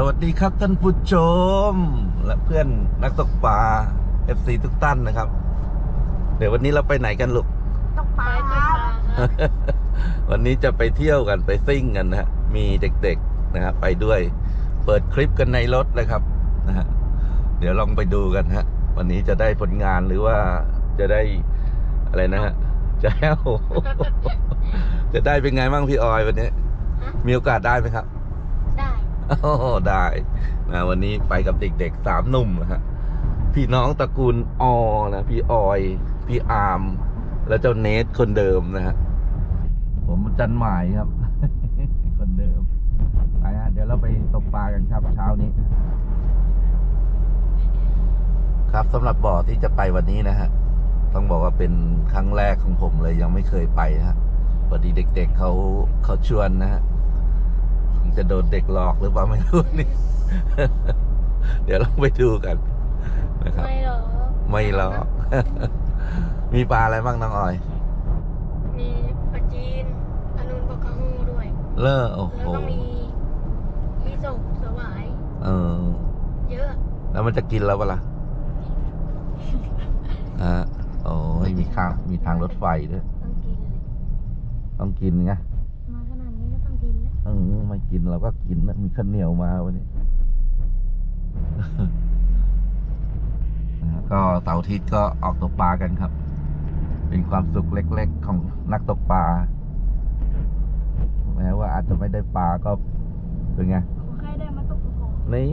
สวัสดีครับท่านผู้ชม และเพื่อนนักตกปลา FC ทุกท่านนะครับ เดี๋ยววันนี้เราไปไหนกันลูก ตกปลาไปคตกรับปลาครับวันนี้จะไปเที่ยวกันไปซิ่งกันนะฮะมีเด็กๆนะฮะไปด้วย เปิดคลิปกันในรถเลยครับนะฮะเดี๋ยวลองไปดูกันฮะ วันนี้จะได้ผลงานหรือว่าจะได้อะไรนะฮะจะแห้วจะได้เป็นไงบ้างพี่ออยวันนี้ มีโอกาสได้ไหมครับ ได้โอ้ได้นะวันนี้ไปกับเด็กๆสามหนุ่มนะฮะพี่น้องตระกูลออนะพี่ออย พี่อาร์มแล้วเจ้าเนทคนเดิมนะฮะผมจันหมายครับ คนเดิมไปฮะเดี๋ยวเราไปตกปลากันครับเช้านี้ ครับสำหรับบ่อที่จะไปวันนี้นะฮะต้องบอกว่าเป็นครั้งแรกของผมเลยยังไม่เคยไปนะฮะพอดีเด็ก ๆเขาเขาชวนนะฮะ งจะโดนเด็กหลอกหรือเปล่าไม่รู้นี่ เดี๋ยวลองไปดูกันนะครับ ไม่หรอกไม่หลอก มีปลาอะไรบ้างน้องออย มีปลาจีนอนุนปลากระหูด้วย เลอโอ้โห แล้วก็มียี่สกสวาย เออ เยอะ แล้วมันจะกินแล้วเปะล่ะฮะโอ้ยมีข้างมีทางรถไฟด้วย ต้องกินเลยต้องกินไง ออไม่กินเราก็กินนะมีข้าวเหนียวมาวันนี้นะฮะก็เสาร์อาทิตย์ก็ออกตกปลากันครับ เป็นความสุขเล็ก ๆ ของนักตกปลาแม้ว่าอาจจะไม่ได้ปลาก็เป็นไงขอให้ได้มาตกกระพงนี่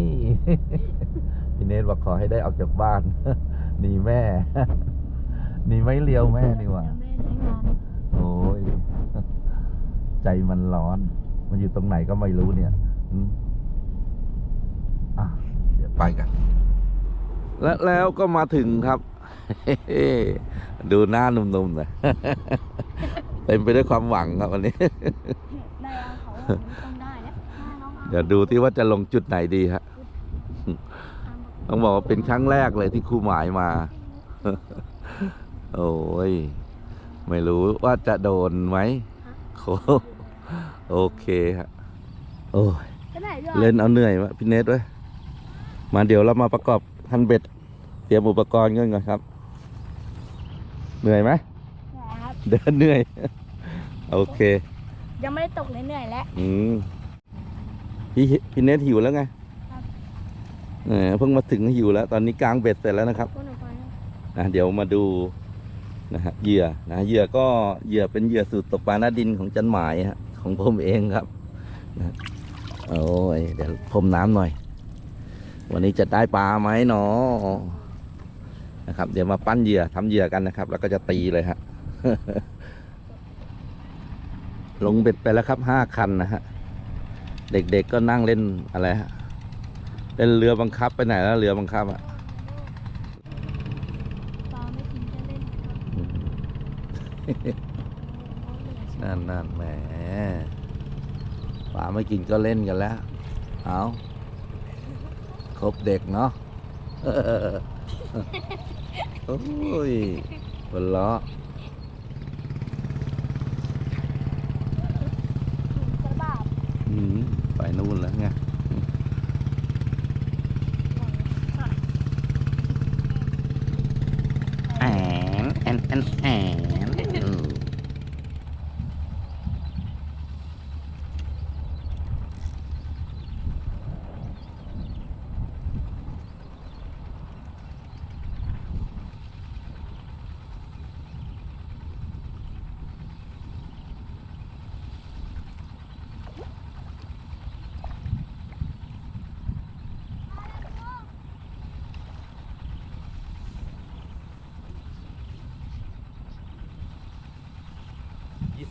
พี่เนทบอกขอให้ได้ออกจากบ้านหนีแม่หนีไม่เลียวแม่นี่หว่าแม่ใช้งานโอ้ยใจมันร้อน มันอยู่ตรงไหนก็ไม่รู้เนี่ยอะเดี๋ยวไปกัน และแล้วก็มาถึงครับ ดูหน้านุ่มๆนะเต็มไปด้วยความหวังครับวันนี้เอาเขาต้องได้แล้วน้องเอาเดี๋ยวดูที่ว่าจะลงจุดไหนดีฮะต้องบอกว่าเป็นครั้งแรกเลยที่ครูหมายมา โอ้ย ไม่รู้ว่าจะโดนไหมโค โอเคฮะโอ้ยก็ได้ด้วยเล่นเอาเหนื่อยวะพี่เนทด้วยมาเดี๋ยวเรามาประกอบคันเบ็ด เตรียมอุปกรณ์กันก่อนครับ เหนื่อยไหมครับเดินเหนื่อย โอเค ยังไม่ได้ตกเลยเหนื่อยแล้ว อืมพี่พี่เนทหิวแล้วไงครับ เออเพิ่งมาถึงหิวแล้ว ตอนนี้กลางเบ็ดเสร็จแล้วนะครับ คนออกไปนะนะเดี๋ยวมาดูนะฮะเหยื่อนะเหยื่อก็เหยื่อเป็นเหยื่อสูตรตกปลาหน้าดินของจันหมายฮะ ของผมเองครับนะโอ้ยเดี๋ยวพรมน้ำหน่อย วันนี้จะได้ปลาไหมเนาะนะครับ เดี๋ยวมาปั้นเหยื่อทำเหยื่อกันนะครับ แล้วก็จะตีเลยฮะลงเบ็ดไปแล้วครับห้าคันนะฮะเด็กๆก็นั่งเล่นอะไรฮะเล่นเรือบังคับไปไหนแล้วเรือบังคับอะปลาไม่กินจะเล่น นั่นนั่นแหมป๋าไม่กินก็เล่นกันแล้ว เอาครบเด็กเนาะโอ้ยคนล้ออืมไปนู่นแล้วไงแอนแอนแอนแอนอืม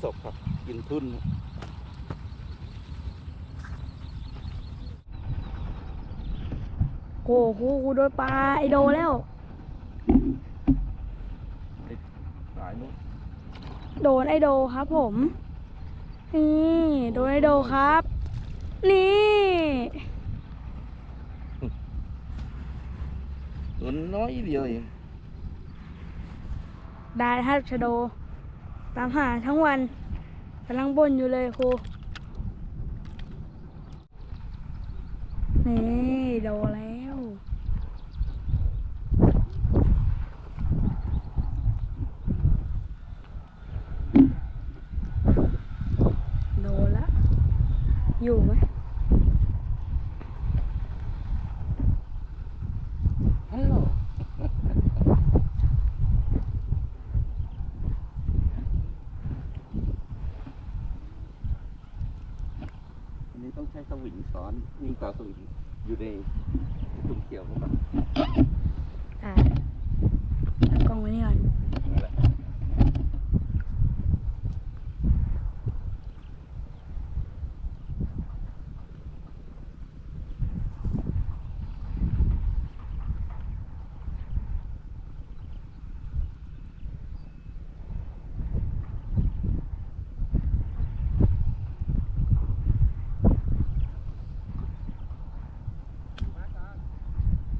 ยี่สกครับ กินทุนโอ้โหกูโดนปลาไอโดแล้ว สายนู้นโดนไอโดครับผม นี่โดนไอโดครับ นี่ ตัวน้อยเดียวเอง ได้ครับชะโด ตามหาทั้งวันกำลังบ่นอยู่เลยครู นี่โดนแล้ว โดนละ อยู่ไหม ฮัลโหล อันนี้ต้องใช้ส วิงซ้อนวิ่งต่อสวิงอยู่ในถุงเขียวเข้ามาอ่ากล้องไว้นี่ก่อนแหละ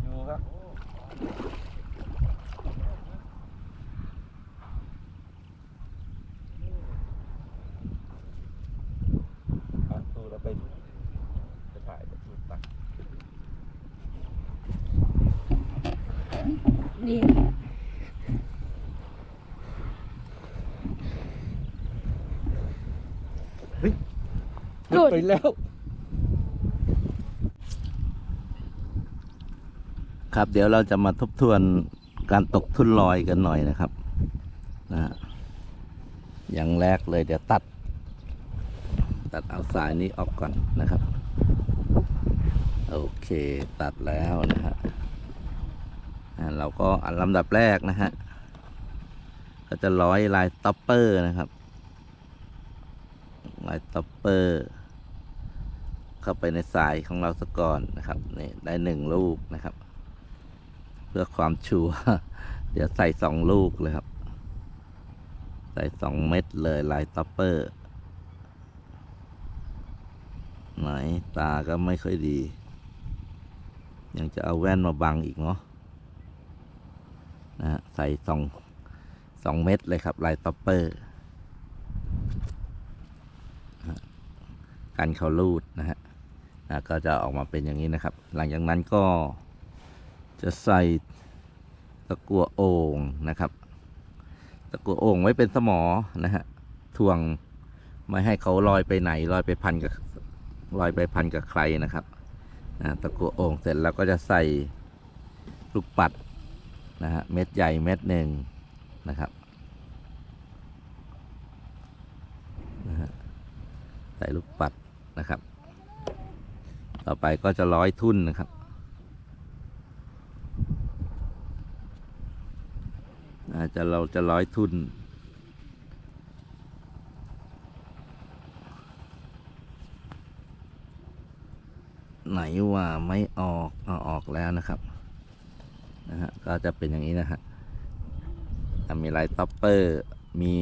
อยู่ครับเอาตัวเราไปจะถ่ายจะถูกตัก นี่หลุดไปแล้ว ครับเดี๋ยวเราจะมาทบทวนการตกทุ่นลอยกันหน่อยนะครับนะฮะอย่างแรกเลยเดี๋ยวตัด ตัดเอาสายนี้ออกก่อนนะครับ โอเคตัดแล้วนะฮะอ่า เราก็อันลำดับแรกนะฮะ ก็จะร้อยลายต็อปเปอร์นะครับ ลายต็อปเปอร์เข้าไปในสายของเราสก่อนนะครับนี่ได้หนึ่งลูกนะครับ เพื่อความชัวร์เดี๋ยวใส่สองลูกเลยครับ ใส่สองเม็ดเลยลายต็อปเปอร์ไหนตาก็ไม่ค่อยดี ยังจะเอาแว่นมาบังอีกเนาะ นะใส่สองสองเม็ดเลยครับลายต็อปเปอร์กันเขารูดนะฮะนะก็จะออกมาเป็นอย่างนี้นะครับ หลังจากนั้นก็จะใส่ตะกั่วโอ่งนะครับ ตะกั่วโอ่งไว้เป็นสมอนะฮะทวงไม่ให้เขาลอยไปไหนลอยไปพันกับลอยไปพันกับใครนะครับนะตะกั่วโอ่งเสร็จแล้วก็จะใส่ลูกปัด นะฮะเม็ดใหญ่เม็ดหนึ่งนะครับนะฮะใส่ลูกปัดนะครับ ต่อไปก็จะร้อยทุ่นนะครับอาจจะเราจะร้อยทุ่นไหนว่าไม่ออกเอาออกแล้วนะครับ นะฮะก็จะเป็นอย่างนี้นะฮะมีลายต็อปเปอร์มี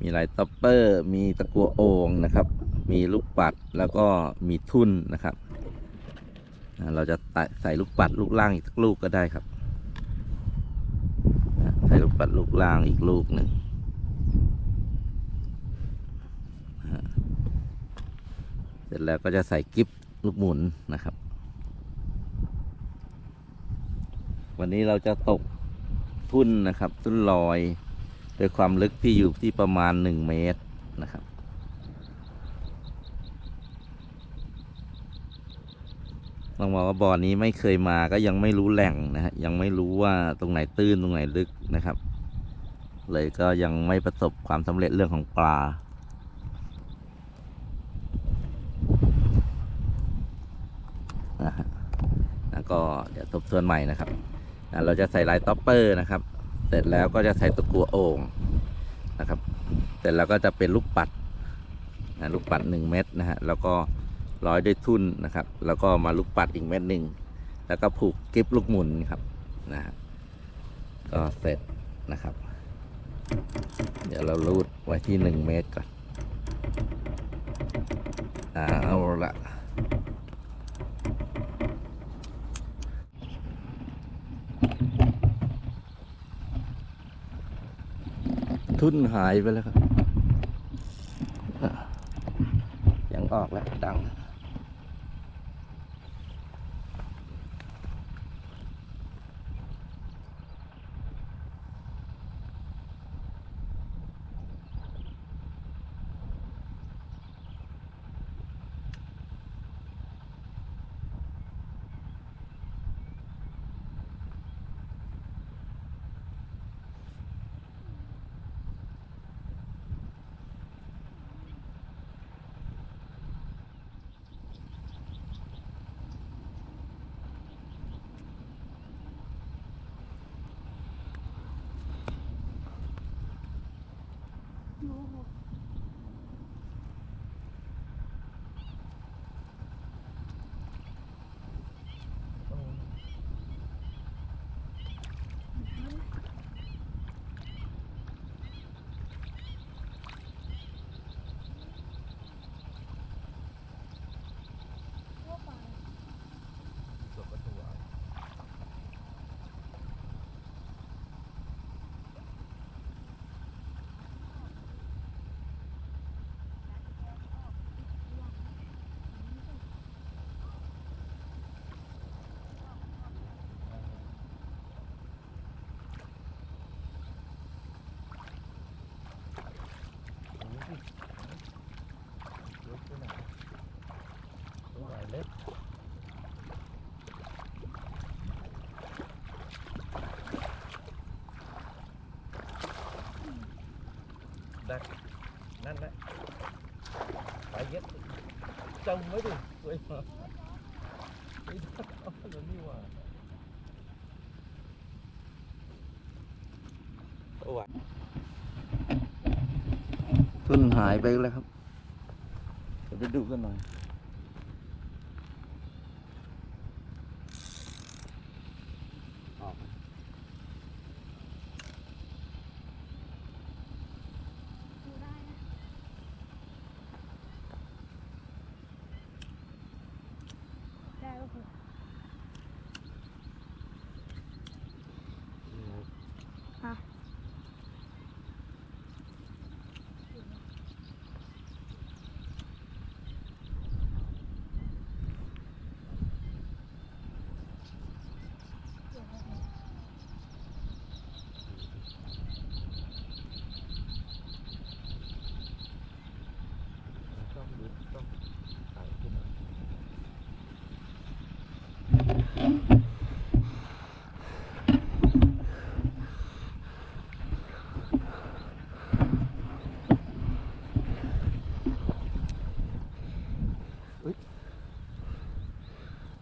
มีลายต็อปเปอร์ มีตะกัวโอ่งนะครับ มีลูกปัดแล้วก็มีทุ่นนะครับ เราจะใส่ลูกปัดลูกล่างอีกลูกก็ได้ครับ ใส่ลูกปัดลูกล่างอีกลูกหนึ่งเสร็จแล้วก็จะใส่กิฟลูกหมุนนะครับ วันนี้เราจะตกทุ่นนะครับทุ่นลอย โดยความลึกที่อยู่ที่ประมาณ 1 เมตรนะครับต้องบอกว่าบ่อนี้ไม่เคยมาก็ยังไม่รู้แหล่งนะฮะยังไม่รู้ว่าตรงไหนตื้นตรงไหนลึกนะครับ เลยก็ยังไม่ประสบความสำเร็จเรื่องของปลานะฮะแล้วก็เดี๋ยวทบทวนใหม่นะครับ อะเราจะใส่ลายต็อปเปอร์นะครับ เสร็จแล้วก็จะใส่ตะกัวโอ่งนะครับ เสร็จแล้วก็จะเป็นลูกปัดนะลูกปัดหนึ่งเม็ดนะฮะแล้วก็ร้อยด้วยทุ่นนะครับ แล้วก็มาลูกปัดอีกเม็ดหนึ่งแล้วก็ผูกกิฟลูกหมุนครับนะฮะก็เสร็จนะครับ เดี๋ยวเรารูดไว้ที่หนึ่งเมตรก่อน เอาละ ทุ่นหายไปแล้วครับยังออกแล้วดัง แหละไปเย็ดจมไว้ดิสวยมากไม่ได้เอาแล้วนี่หว่าโอ้ยทุนหายไปแล้วครับเดี๋ยวไปดูกันหน่อย ออก ดูได้นะได้ก็คืออะ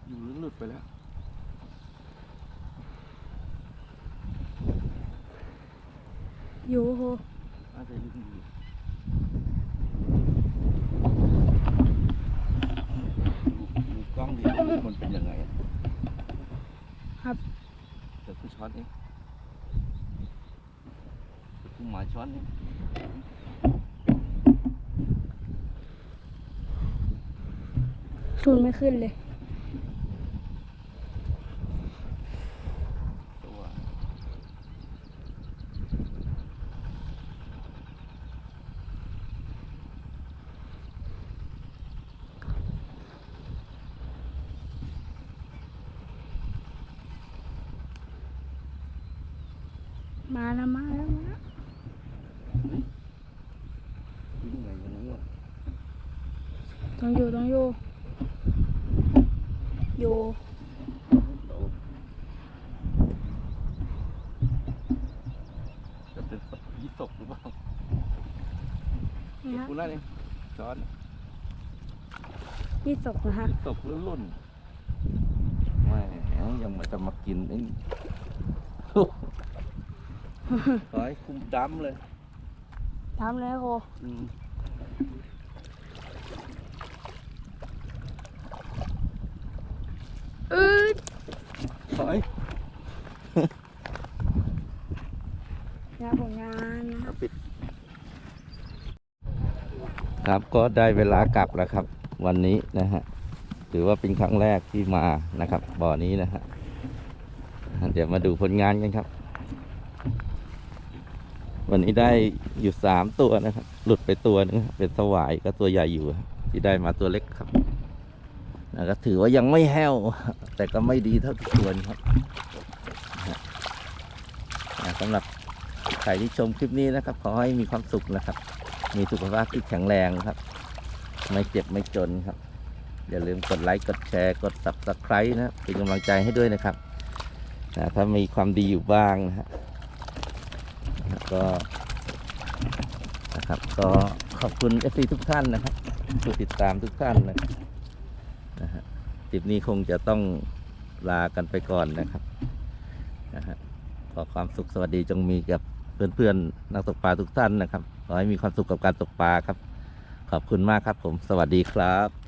อยู่หรือหลุดไปแล้ว อยู่โห อาจจะยืนอยู่ดูกล้องดิมันเป็นยังไงอะ ครับเดี๋ยวผู้ช้อนเองเดี๋ยวผู้หมายช้อนเองทุนไม่ขึ้นเลย ตัว มาแล้วมาแล้วมาแล้วยิงไงอย่างนี้อะต้องอยู่ต้องอยู่อยู่เราจะเป็นยี่สกหรือเปล่านี่ครับคุณนั่นเองช้อนยี่สกนะฮะยี่สกรุ่นรุ่นแหม่ยังมาจะมากินไอ้นี่ ขอให้คุมดำเลยทำเลยโหอืมอืดขอให้งานผลงานนะครับปิดครับก็ได้เวลากลับแล้วครับ วันนี้นะฮะถือว่าเป็นครั้งแรกที่มานะครับ บ่อนี้นะฮะเดี๋ยวมาดูผลงานกันครับ วันนี้ได้อยู่สามตัวนะครับ หลุดไปตัวหนึงเป็นสวายก็ตัวใหญ่อยู่ ที่ได้มาตัวเล็กครับนะก็ถือว่ายังไม่แห้ว แต่ก็ไม่ดีเท่าที่ควรครับนะฮะอ่าสำหรับใครที่ชมคลิปนี้นะครับ ขอให้มีความสุขนะครับ มีสุขภาพที่แข็งแรงครับ ไม่เจ็บไม่จนครับ อย่าลืมกดไลค์กดแชร์กด subscribe นะเป็นกำลังใจให้ด้วยนะครับนะถ้ามีความดีอยู่บ้างนะฮะนะ ก็นะครับก็ขอบคุณ FC ทุกท่านนะครับผู้ติดตามทุกท่านนะครับนะฮะคลิปนี้คงจะต้องลากันไปก่อนนะครับนะฮะขอความสุขสวัสดีจงมีกับเพื่อนๆนักตกปลาทุกท่านนะครับขอให้มีความสุขกับการตกปลาครับ ขอบคุณมากครับผมสวัสดีครับ